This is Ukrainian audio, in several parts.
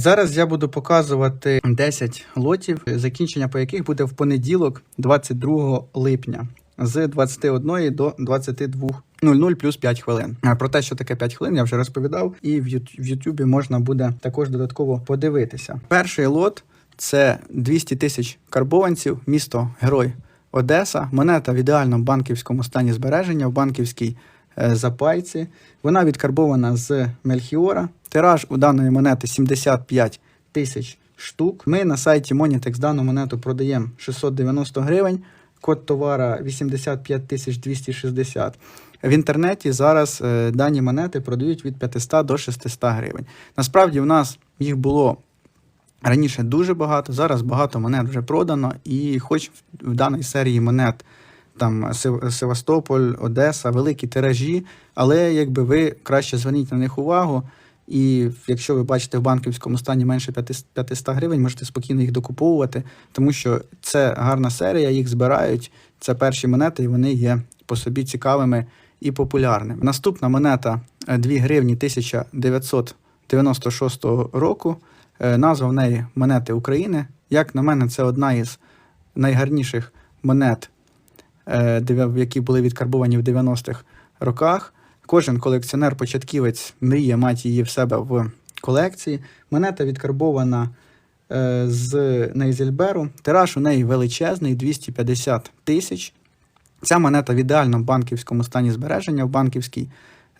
Зараз я буду показувати 10 лотів, закінчення по яких буде в понеділок, 22 липня, з 21 до 22.00 плюс 5 хвилин. Про те, що таке 5 хвилин, я вже розповідав, і в Ютубі можна буде також додатково подивитися. Перший лот це 200 тисяч карбованців, місто Герой Одеса, монета в ідеальному банківському стані збереження в банківській запайці. Вона відкарбована з Мельхіора. Тираж у даної монети 75 тисяч штук. Ми на сайті Monitex дану монету продаємо 690 гривень. Код товара 85 260. В інтернеті зараз е, дані монети продають від 500 до 600 гривень. Насправді, в нас їх було Раніше дуже багато, зараз багато монет вже продано, і хоч в даній серії монет там Севастополь, Одеса, великі тиражі, але якби ви краще зверніть на них увагу. І якщо ви бачите в банківському стані менше 500 500 гривень, можете спокійно їх докуповувати, тому що це гарна серія, їх збирають. Це перші монети, і вони є по собі цікавими і популярними. Наступна монета е, 2 гривні 1996 року. Е, Назва в неї монети України. Як на мене, це одна із найгарніших монет, е, які були відкарбовані в 90-х роках. Кожен колекціонер-початківець мріє мати її в себе в колекції. Монета відкарбована е, з Нейзельберу. Тираж у неї величезний 250 тисяч. Ця монета в ідеальному банківському стані збереження в банківській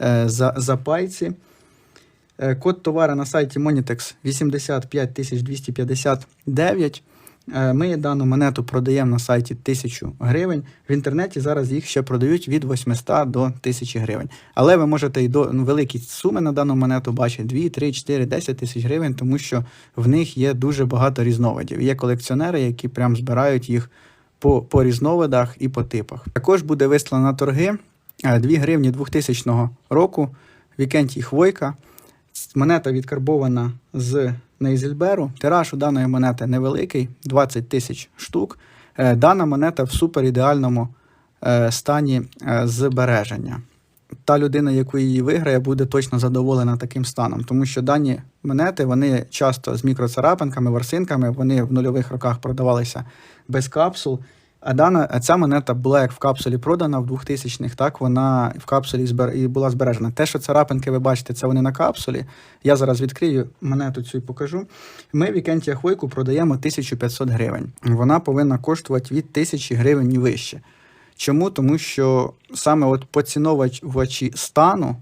е, запайці. Е, Код товара на сайті Monitex 85259. Е, Ми дану монету продаємо на сайті 1000 гривень. В інтернеті зараз їх ще продають від 800 до 1000 гривень. Але ви можете і до ну, великі суми на дану монету бачити 2, 3, 4, 10 тисяч гривень, тому що в них є дуже багато різновидів. Є колекціонери, які прям збирають їх по, по різновидах і по типах. Також буде вислана на торги е, 2 гривні 2000 року. Вікентій Хвойка. Монета відкарбована з Нейзельберу. Тираж у даної монети невеликий 20 тисяч штук. Е, Дана монета в суперідеальному е, стані е, збереження. Та людина, яку її виграє, буде точно задоволена таким станом, тому що дані монети вони часто з мікроцарапинками, ворсинками, вони в нульових роках продавалися без капсул. Дана ця монета була в капсулі продана в 2000-х, так вона в капсулі збер... і була збережена. Те, що царапинки ви бачите, це вони на капсулі. Я зараз відкрию монету цю і покажу. Ми Вікентія Хвойку продаємо 1500 гривень. Вона повинна коштувати від 1000 гривень вище. Чому? Тому що саме от поціновувачі стану.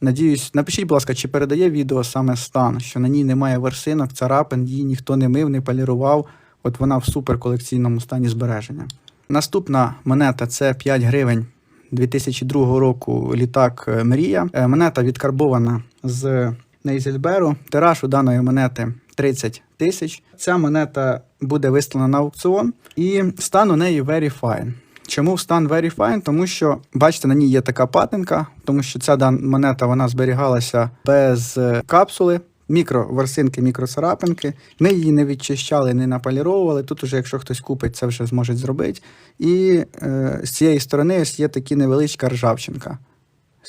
Надіюсь, напишіть, будь ласка, чи передає відео саме стан, що на ній немає версинок, царапин, її ніхто не мив, не полірував. От вона в суперколекційному стані збереження. Наступна монета це 5 гривень 2002 року літак е, Мрія. Е, Монета відкарбована з Нейзельберу. Тираж у даної монети 30 тисяч. Ця монета буде виставлена на аукціон, і стан у неї very. Чому стан very? Тому що, бачите, на ній є така патинка, тому що ця монета вона зберігалася без е, капсули. Мікроверсинки, мікроцарапинки. Ми її не відчищали, не наполіровували. Тут уже, якщо хтось купить, це вже зможе зробити. І е, з цієї сторони є такі невеличка ржавчинка.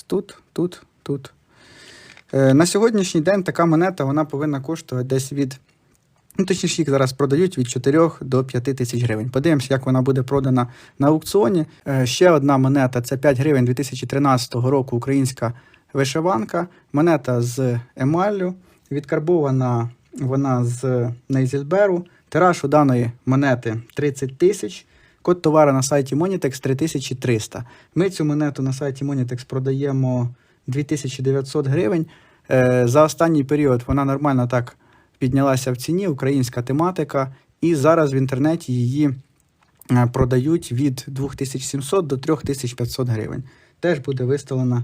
Тут, тут, тут. Е, на сьогоднішній день така монета вона повинна коштувати десь від. Ну, точніше, їх зараз продають від 4 до 5 тисяч гривень. Подивимося, як вона буде продана на аукціоні. Е, ще одна монета це 5 гривень 2013 року українська вишиванка. Монета з емаллю. Відкарбована вона з Нейзельберу. Тираж у даної монети 30 тисяч. Код товару на сайті Monitex 3300. Ми цю монету на сайті Monitex продаємо 2900 гривень. Е, За останній період вона нормально так піднялася в ціні, українська тематика, і зараз в інтернеті її е, продають від 2700 до 3500 гривень. Теж буде виставлена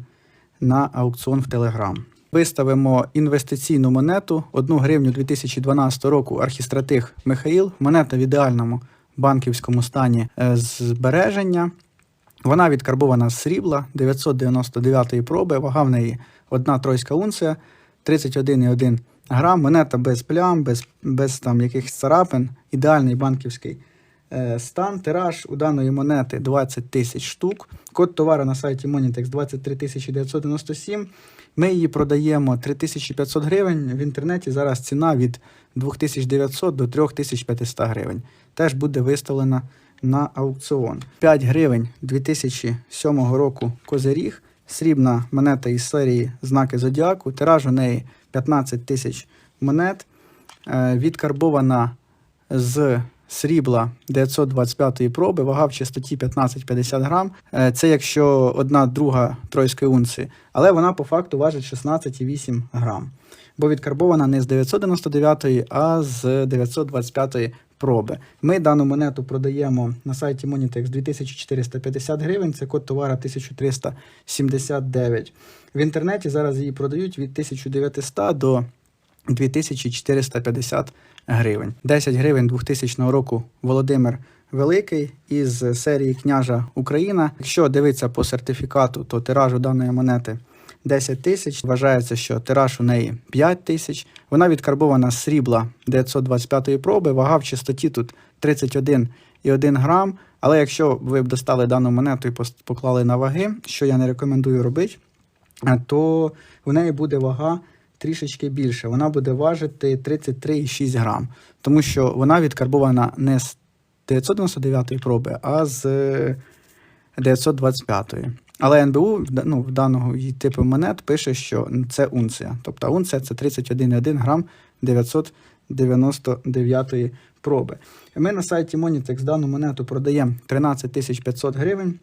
на аукціон в Телеграм. Виставимо інвестиційну монету 1 гривню 2012 року архістратиг Михаїл. Монета в ідеальному банківському стані е, збереження. Вона відкарбована з срібла 999-ї проби, вага в неї одна тройська унція, 31,1 грам. Монета без плям, без, без там якихось царапин, ідеальний банківський стан. Тираж у даної монети 20 тисяч штук. Код товару на сайті Monitex 23 997. Ми її продаємо 3500 гривень. В інтернеті зараз ціна від 2900 до 3500 гривень. Теж буде виставлена на аукціон. 5 гривень 2007 року козиріг. Срібна монета із серії знаки Зодіаку. Тираж у неї 15 тисяч монет. Е, Відкарбована з срібла 925 проби, вага в чистоті 15-50 грам. Е, Це якщо одна друга тройської унції, але вона по факту важить 16,8 грам. Бо відкарбована не з 999, а з 925 проби. Ми дану монету продаємо на сайті Monitex 2450 гривень, це код товара 1379. В інтернеті зараз її продають від 1900 до 2450 гривень. 10 гривень 2000 року Володимир Великий із серії Княжа Україна. Якщо дивитися по сертифікату, то тиражу даної монети 10 тисяч. Вважається, що тираж у неї 5 тисяч. Вона відкарбована з срібла 925 проби. Вага в чистоті тут 31,1 грам. Але якщо ви б достали дану монету і поклали на ваги, що я не рекомендую робити, то у неї буде вага трішечки більше. Вона буде важити 33,6 грам, тому що вона відкарбована не з 999 проби, а з 925. Але НБУ ну, в даного типу монет пише, що це унція. Тобто унція це 31,1 грам 999 проби. Ми на сайті Monitex дану монету продаємо 13 500 гривень.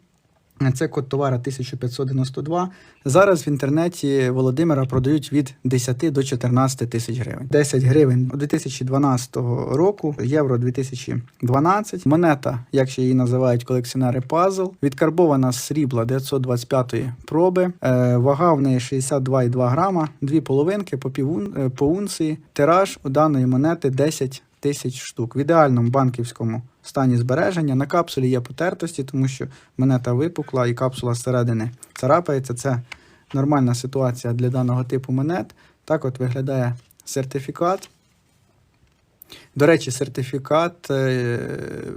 Це код товара 1592. Зараз в інтернеті Володимира продають від 10 до 14 тисяч гривень. 10 гривень 2012 року, євро 2012. Монета, як ще її називають колекціонери пазл, відкарбована з срібла 925 проби. Е, вага в неї 62,2 грама, дві половинки по, пів, е, по унції. Тираж у даної монети 10 тисяч штук. В ідеальному банківському стані збереження. На капсулі є потертості, тому що монета випукла і капсула зсередини царапається. Це нормальна ситуація для даного типу монет. Так от виглядає сертифікат. До речі, сертифікат е,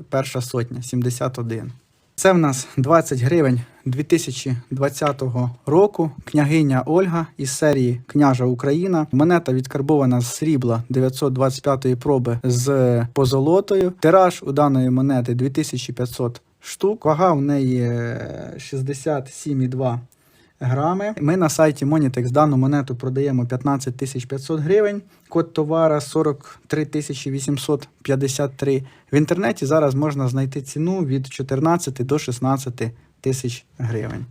перша сотня 71. Це в нас 20 гривень 2020 року. Княгиня Ольга із серії Княжа Україна. Монета відкарбована з срібла 925-ї проби з позолотою. Тираж у даної монети 2500 штук. Вага в неї е, 67,2 грами. Ми на сайті Monitex дану монету продаємо 15 500 гривень. Код товара 43 853. В інтернеті зараз можна знайти ціну від 14 до 16 тисяч гривень.